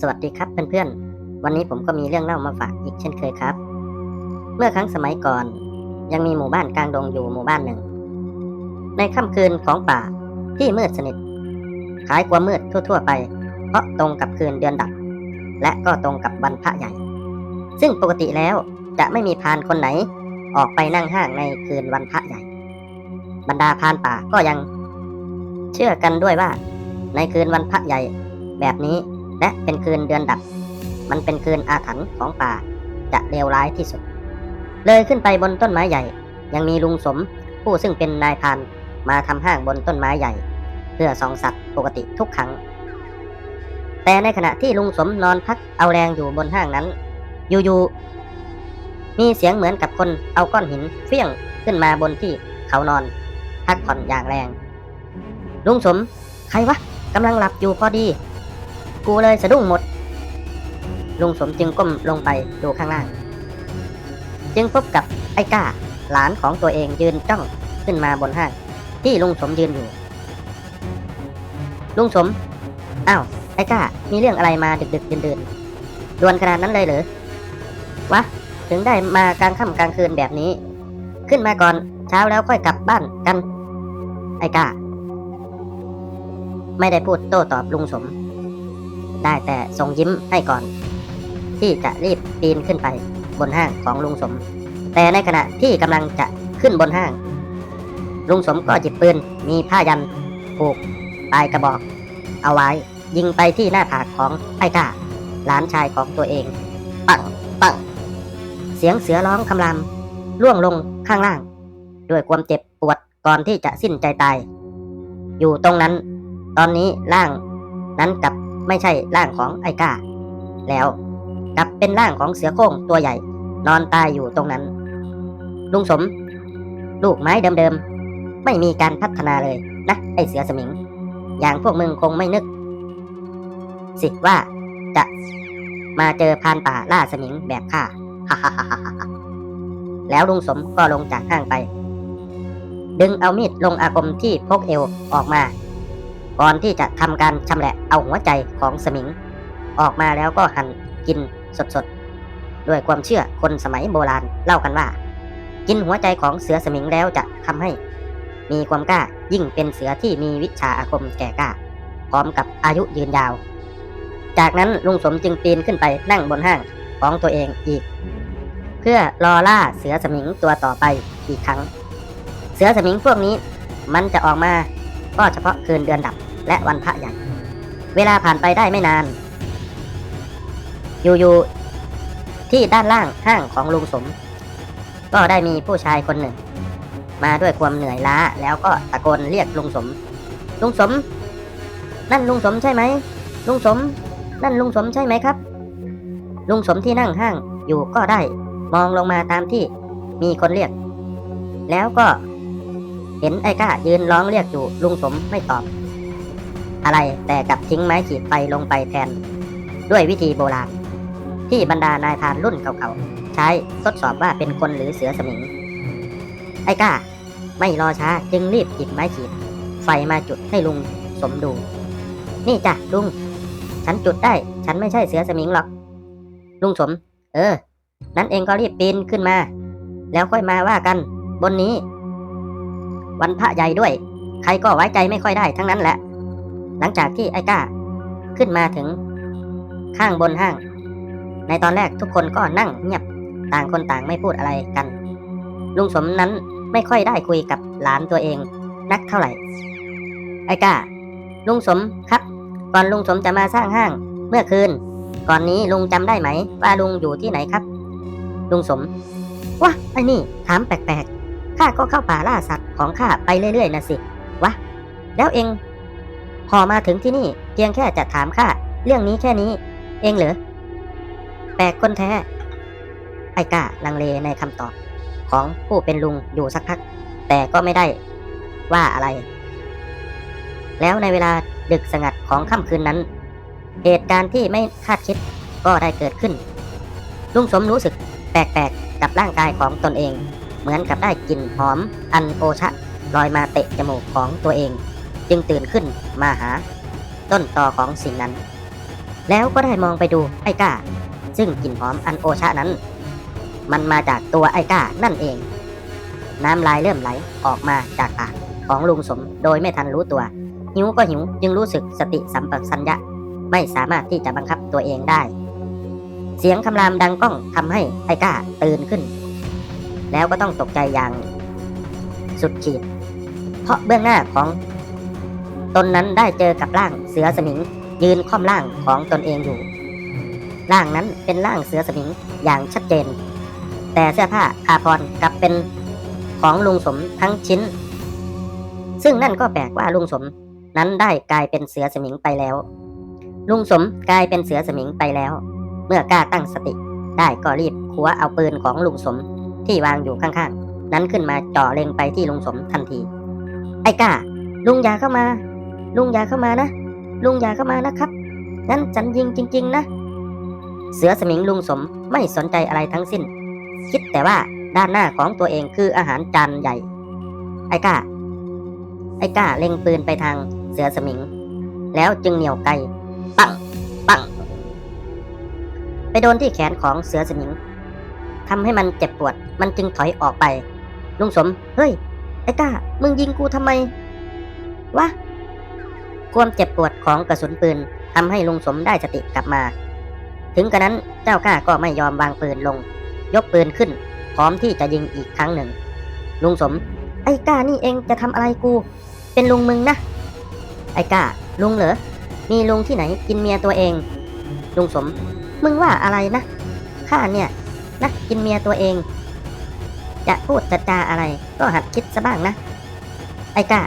สวัสดีครับเพื่อนๆ วันนี้ผมก็มีเรื่องเล่ามาฝากอีกเช่นเคยครับ เมื่อครั้งสมัยก่อน ยังมีหมู่บ้านกลางดงอยู่หมู่บ้านหนึ่ง ในค่ำคืนของป่าที่มืดสนิทคล้ายกว่ามืดทั่ว ๆ ไป เพราะตรงกับคืนเดือนดับ และก็ตรงกับวันพระใหญ่ ซึ่งปกติแล้วจะไม่มีพานคนไหน ออกไปนั่งห้างในคืนวันพระใหญ่ บรรดาพานป่าก็ยัง เชื่อกันด้วยว่า ในคืนวันพระใหญ่ แบบนี้ และเป็นคืนเดือนดับ มันเป็นคืนอาถรรพ์ของป่า จะเลวร้ายที่สุด เลยขึ้นไปบนต้นไม้ใหญ่ ยังมีลุงสม ผู้ซึ่งเป็นนายพานมาทำห้างบนต้นไม้ใหญ่ เพื่อส่องสัตว์ปกติทุกครั้ง แต่ในขณะที่ลุงสมนอนพักเอาแรงอยู่บนห้างนั้น อยู่ๆมีเสียงเหมือนกับคนเอาก้อนหินเฟี้ยงขึ้นมาบนที่เขานอน พักผ่อนอย่างแรง ลุงสม ใครวะกำลังหลับอยู่พอดี กูเลยสะดุ้งหมด ลุงสมจึงก้มลงไปดูข้างล่าง จึงพบกับไอ้ก้า หลานของตัวเองยืนจ้องขึ้นมาบนห้าง ที่ลุงสมยืนอยู่ ลุงสม อ้าว ไอ้ก้า มีเรื่องอะไรมาดึกดึกๆดื่นๆด่วนขนาดนั้นเลยเหรอ วะ ถึงได้มากลางค่ำกลางคืนแบบนี้ ขึ้นมาก่อนเช้าแล้วค่อยกลับบ้านกัน ไอ้ก้า ไม่ได้พูดโต้ตอบลุงสม ได้แต่ส่งยิ้มให้ก่อน ที่จะรีบปีนขึ้นไปบนห้างของลุงสม แต่ในขณะที่กำลังจะขึ้นบนห้าง ลุงสมก็หยิบปืนมีผ้ายันผูกปลายกระบอก เอาไว้ยิงไปที่หน้าผากของไอ้ก้าหลานชายของตัวเอง ปังปังเสียงเสือร้องคำรามล่วงลงข้างล่าง ด้วยความเจ็บปวดก่อนที่จะสิ้นใจตาย อยู่ตรงนั้น ตอนนี้ร่างนั้นกับ ไม่ใช่ร่างของไอ้ก้า แล้วกลับเป็นร่างของเสือโคร่งตัวใหญ่ นอนตายอยู่ตรงนั้น ลุงสม ลูกไม้เดิมๆ ไม่มีการพัฒนาเลยนะไอ้เสือสมิง อย่างพวกมึงคงไม่นึก สิว่าจะมาเจอพานป่าล่าสมิงแบบข้าฮ่าฮ่าฮ่าฮ่าฮ่าแล้วลุงสมก็ลงจากห้างไป ดึงเอามีดลงอาคมที่พกเอวออกมา ก่อนที่จะทำการชำแหละเอาหัวใจของสมิง ออกมาแล้วก็หั่นกินสดๆ ด้วยความเชื่อคนสมัยโบราณเล่ากันว่า กินหัวใจของเสือสมิงแล้วจะทำให้ มีความกล้ายิ่งเป็นเสือที่มีวิชาอาคมแก่กล้า พร้อมกับอายุยืนยาว จากนั้นลุงสมจึงปีนขึ้นไปนั่งบนห้างของตัวเองอีก เพื่อรอล่าเสือสมิงตัวต่อไปอีกครั้ง เสือสมิงพวกนี้มันจะออกมา ก็เฉพาะคืนเดือนดับและวันพระใหญ่ เวลาผ่านไปได้ไม่นาน อยู่ๆที่ด้านล่างห้างของลุงสม ก็ได้มีผู้ชายคนหนึ่ง มาด้วยความเหนื่อยล้าแล้วก็ตะโกนเรียกลุงสม ลุงสม นั่นลุงสมใช่ไหมลุงสม นั่นลุงสมใช่ไหมครับ ลุงสมที่นั่งห้างอยู่ก็ได้มองลงมาตามที่มีคนเรียก แล้วก็ เห็นไอ้ก้ายืนร้องเรียกอยู่ลุงสมไม่ตอบ อะไรแต่กลับทิ้งไม้ขีดไฟลงไปแทน ด้วยวิธีโบราณ ที่บรรดานายพานรุ่นเก่าๆ ใช้ทดสอบว่าเป็นคนหรือเสือสมิง ไอ้ก้า ไม่รอช้าจึงรีบหยิบไม้ขีด ไฟมาจุดให้ลุงสมดู นี่จ้ะลุง ฉันจุดได้ ฉันไม่ใช่เสือสมิงหรอก ลุงสม เออ นั้นเองก็รีบปีนขึ้นมา แล้วค่อยมาว่ากัน บนนี้ วันพระใหญ่ด้วย ใครก็ไว้ใจไม่ค่อยได้ทั้งนั้นแหละ หลังจากที่ไอ้ก้า ขึ้นมาถึง ข้างบนห้าง ในตอนแรกทุกคนก็นั่งเงียบต่างคนต่างไม่พูดอะไรกัน ลุงสมนั้นไม่ค่อยได้คุยกับหลานตัวเองนักเท่าไหร่ ไอ้ก้า ลุงสมครับ ก่อนลุงสมจะมาสร้างห้าง เมื่อคืน ก่อนนี้ลุงจำได้ไหม ว่าลุงอยู่ที่ไหนครับ ลุงสมวะไอ้นี่ถามแปลกๆ ข้าก็เข้าป่าล่าสัตว์ของข้าไปเรื่อยๆนะสิ วะ แล้วเองพอมาถึงที่นี่เพียงแค่จะถามข้าเรื่องนี้แค่นี้ เองเหรอ แปลกคนแท้ ไอ้ก้าลังเลในคำตอบ ของผู้เป็นลุงอยู่สักพัก แต่ก็ไม่ได้ ว่าอะไร แล้วในเวลาดึกสงัดของค่ำคืนนั้น เหตุการณ์ที่ไม่คาดคิดก็ได้เกิดขึ้น ลุงสมรู้สึกแปลกๆกับร่างกายของตนเอง เหมือนกับได้กลิ่นหอมอันโอชะลอยมาเตะจมูกของตัวเอง จึงตื่นขึ้นมาหา ต้นตอของสิ่งนั้น แล้วก็ได้มองไปดูไอ้ก้า ซึ่งกลิ่นหอมอันโอชะนั้น มันมาจากตัวไอ้ก้านั่นเอง น้ำลายเริ่มไหลออกมาจากปากของลุงสมโดยไม่ทันรู้ตัว หิวก็หิวจึงรู้สึกสติสัมปชัญญะไม่สามารถที่จะบังคับตัวเองได้ เสียงคำรามดังก้องทำให้ไอ้ก้าตื่นขึ้น แล้วก็ต้องตกใจอย่างสุดขีด เพราะเบื้องหน้าของตนนั้นได้เจอกับร่างเสือสมิง ยืนค่อมร่างของตนเองอยู่ ร่างนั้นเป็นร่างเสือสมิงอย่างชัดเจน แต่เสื้อผ้าอาภรณ์กลับเป็นของลุงสมทั้งชิ้น ซึ่งนั่นก็แปลกว่าลุงสมนั้นได้กลายเป็นเสือสมิงไปแล้ว ลุงสมกลายเป็นเสือสมิงไปแล้ว เมื่อกล้าตั้งสติได้ก็รีบขัวเอาปืนของลุงสม ที่วางอยู่ข้างๆ นั้นขึ้นมาจ่อเล็งไปที่ลุงสมทันที ไอ้กล้า ลุงอย่าเข้ามา ลุงอย่าเข้ามานะ ลุงอย่าเข้ามานะครับงั้นฉันยิงจริง ๆ นะ เสือสมิงลุงสมไม่สนใจอะไรทั้งสิ้น คิดแต่ว่าด้านหน้าของตัวเองคืออาหารจานใหญ่ ไอ้ก้า ไอ้ก้าเล็งปืนไปทางเสือสมิง แล้วจึงเหนี่ยวไกปังปังไปโดนที่แขนของเสือสมิง ทำให้มันเจ็บปวด มันจึงถอยออกไป ลุงสม เฮ้ย ไอ้ก้า มึงยิงกูทำไม วะ ความเจ็บปวดของกระสุนปืนทำให้ลุงสมได้สติกลับมา ถึงกระนั้นเจ้ากล้าก็ไม่ยอมวางปืนลง ยกปืนขึ้น พร้อมที่จะยิงอีกครั้งหนึ่ง ลุงสม ไอ้กล้านี่เองจะทำอะไรกู เป็นลุงมึงนะ ไอ้กล้า ลุงเหรอ มีลุงที่ไหนกินเมียตัวเอง ลุงสม มึงว่าอะไรนะข้าเนี่ย นะกินเมียตัวเอง จะพูดจะจาอะไร ก็หัดคิดซะบ้างนะ ไอ้ก้า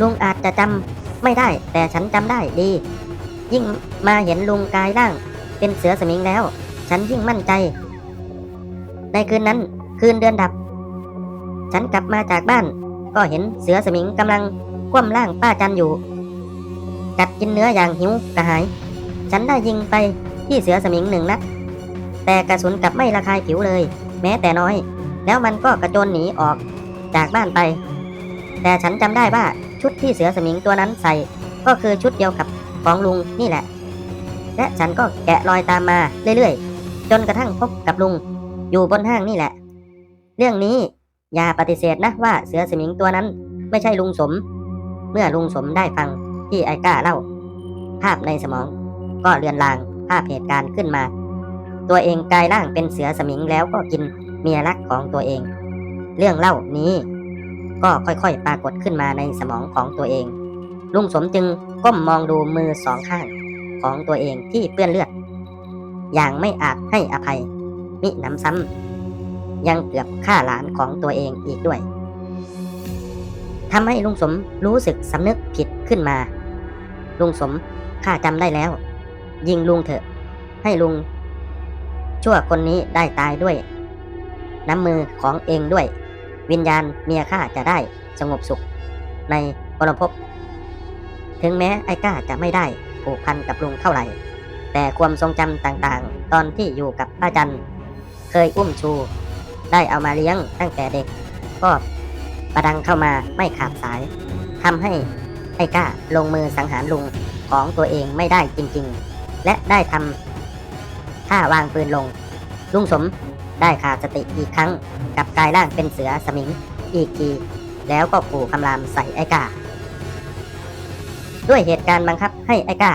ลุงอาจจะจำไม่ได้ แต่ฉันจำได้ดี ยิ่งมาเห็นลุงกายร่าง เป็นเสือสมิงแล้ว ฉันยิ่งมั่นใจ ในคืนนั้นคืนเดือนดับ ฉันกลับมาจากบ้าน ก็เห็นเสือสมิงกำลังคว่ำร่างป้าจันอยู่ กัดกินเนื้ออย่างหิวกระหาย ฉันได้ยิงไปที่เสือสมิงหนึ่งนัด แต่กระสุนกลับไม่ระคายผิวเลย แม้แต่น้อย แล้วมันก็กระโจนหนีออกจากบ้านไป แต่ฉันจำได้ว่าชุดที่เสือสมิงตัวนั้นใส่ ก็คือชุดเดียวกับของลุงนี่แหละ และฉันก็แกะรอยตามมาเรื่อยๆ จนกระทั่งพบกับลุง อยู่บนห้างนี่แหละ เรื่องนี้อย่าปฏิเสธนะว่าเสือสมิงตัวนั้นไม่ใช่ลุงสม เมื่อลุงสมได้ฟังที่ไอ้ก้าเล่า ภาพในสมองก็เลือนลางภาพเหตุการณ์ขึ้นมา ตัวเองกลายร่างเป็นเสือสมิงแล้วก็กินเมียรักของตัวเอง เรื่องเล่านี้ ก็ค่อยๆปรากฏขึ้นมาในสมองของตัวเอง ลุงสมจึงก้มมองดูมือสองข้างของตัวเองที่เปื้อนเลือด อย่างไม่อาจให้อภัย มิหนำซ้ำยังเกือบฆ่าหลานของตัวเองอีกด้วยทำให้ลุงสมรู้สึกสำนึกผิดขึ้นมา ลุงสมข้าจำได้แล้ว ยิงลุงเถอะ ให้ลุง ชั่วคนนี้ได้ตายด้วย น้ำมือของเองด้วย วิญญาณเมียข้าจะได้สงบสุข ในปรภพถึงแม้ไอ้ก้าจะไม่ได้ผูกพันกับลุงเท่าไหร่ แต่ความทรงจำต่างๆ ตอนที่อยู่กับป้าจันเคยอุ้มชู ได้เอามาเลี้ยงตั้งแต่เด็ก ก็ประดังเข้ามาไม่ขาดสายทำให้ไอ้ก้าลงมือสังหารลุงของตัวเองไม่ได้จริงๆ และได้ทำ ท่าวางปืนลง ลุงสมได้ขาดสติอีกครั้งกับกายร่างเป็นเสือสมิงอีกทีแล้วก็ขู่คำรามใส่ไอ้กา ด้วยเหตุการณ์บังคับให้ไอ้กา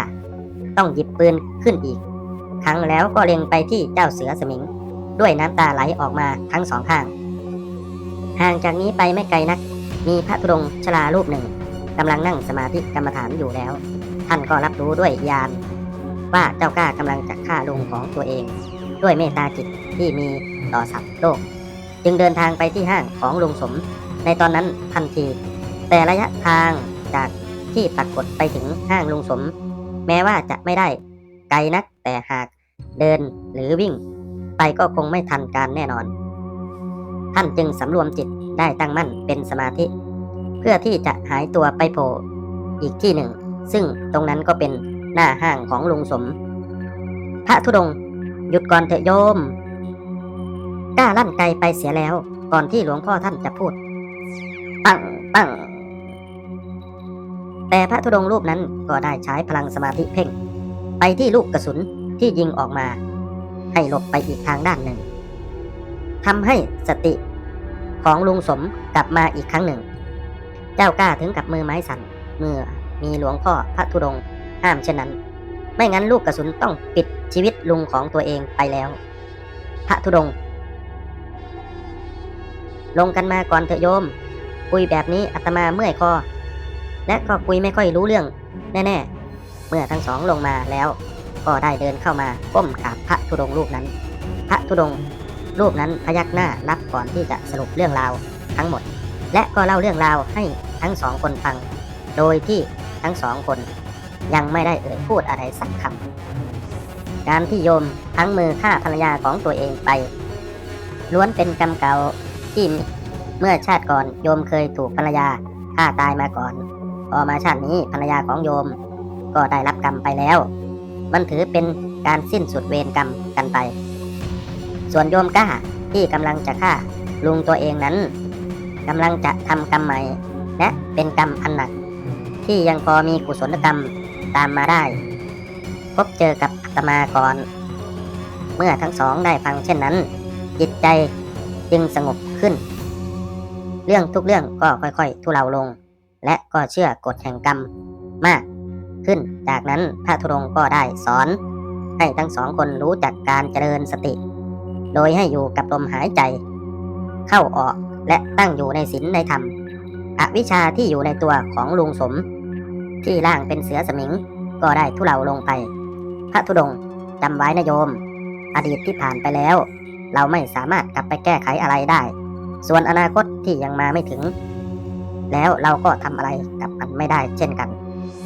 ต้องหยิบปืนขึ้นอีก ครั้งแล้วก็เล็งไปที่เจ้าเสือสมิง ด้วยน้ำตาไหลออกมาทั้งสองข้าง ห่างจากนี้ไปไม่ไกลนัก มีพระธุดงชรารูปหนึ่งกำลังนั่งสมาธิกรรมฐานอยู่แล้ว ท่านก็รับรู้ด้วยญาณ ว่าเจ้าก้ากำลังจะฆ่าลุงของตัวเอง ด้วยเมตตาจิตที่มีต่อสัตว์โลก จึงเดินทางไปที่ห้างของลุงสม ในตอนนั้นทันที แต่ระยะทางจากที่ปรากฏไปถึงห้างลุงสม แม้ว่าจะไม่ได้ไกลนักแต่หากเดินหรือวิ่ง ไปก็คงไม่ทันการแน่นอน ท่านจึงสำรวมจิตได้ตั้งมั่นเป็นสมาธิ เพื่อที่จะหายตัวไปโผล่อีกที่หนึ่ง ซึ่งตรงนั้นก็เป็น หน้าห้างของลุงสม พระธุดงค์หยุดก่อนเถอะโยมกล้าลั่นไกลไปเสียแล้ว ก่อนที่หลวงพ่อท่านจะพูด ปังปังแต่พระธุดงค์รูปนั้นก็ได้ใช้พลังสมาธิเพ่ง ไปที่ลูกกระสุนที่ยิงออกมา ให้หลบไปอีกทางด้านหนึ่งทำให้สติของลุงสมกลับมาอีกครั้งหนึ่ง เจ้ากล้าถึงกับมือไม้สั่นเมื่อมีหลวงพ่อพระธุดงค์ ห้ามเช่นนั้น ไม่งั้นลูกกระสุนต้องปิดชีวิตลุงของตัวเองไปแล้ว พระธุดงค์ลงกันมาก่อนเถอะโยม คุยแบบนี้อาตมาเมื่อยคอ และก็คุยไม่ค่อยรู้เรื่อง แน่ๆ เมื่อทั้งสองลงมาแล้ว ก็ได้เดินเข้ามาก้มกราบพระธุดงค์รูปนั้น พระธุดงค์รูปนั้นพยักหน้ารับก่อนที่จะสรุปเรื่องราวทั้งหมด และก็เล่าเรื่องราวให้ทั้งสองคนฟัง โดยที่ทั้งสองคน ยังไม่ได้เอ่ยพูดอะไรสักคำการที่โยมทั้งมือฆ่าภรรยาของตัวเองไป ล้วนเป็นกรรมเก่าที่เมื่อชาติก่อนโยมเคยถูกภรรยาฆ่าตายมาก่อน พอมาชาตินี้ภรรยาของโยม ก็ได้รับกรรมไปแล้ว มันถือเป็นการสิ้นสุดเวรกรรมกันไป ส่วนโยมกล้าที่กำลังจะฆ่าลุงตัวเองนั้นกำลังจะทำกรรมใหม่ และเป็นกรรมอันหนัก ที่ยังพอมีกุศลกรรม ตามมาได้ พบเจอกับอาตมาก่อน เมื่อทั้งสองได้ฟังเช่นนั้น จิตใจจึงสงบขึ้น เรื่องทุกเรื่องก็ค่อยๆ ทุเลาลง และก็เชื่อกฎแห่งกรรมมากขึ้น จากนั้นพระธุรงก็ได้สอน ให้ทั้งสองคนรู้จักการเจริญสติ โดยให้อยู่กับลมหายใจ เข้าออกและตั้งอยู่ในศีลในธรรมอวิชชาที่อยู่ในตัวของลุงสม ที่ร่างเป็นเสือสมิง ก็ได้ทุเลาลงไป พระธุดงจำไว้นะโยม อดีตที่ผ่านไปแล้ว เราไม่สามารถกลับไปแก้ไขอะไรได้ ส่วนอนาคตที่ยังมาไม่ถึง แล้วเราก็ทำอะไรกับมันไม่ได้เช่นกัน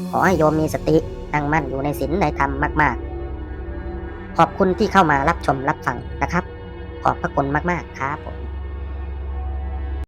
ขอให้โยมมีสติตั้งมั่นอยู่ในศีลในธรรมมาก ๆ ขอบคุณที่เข้ามารับชมรับฟังนะครับ ขอบพระคุณมาก ๆ ครับผม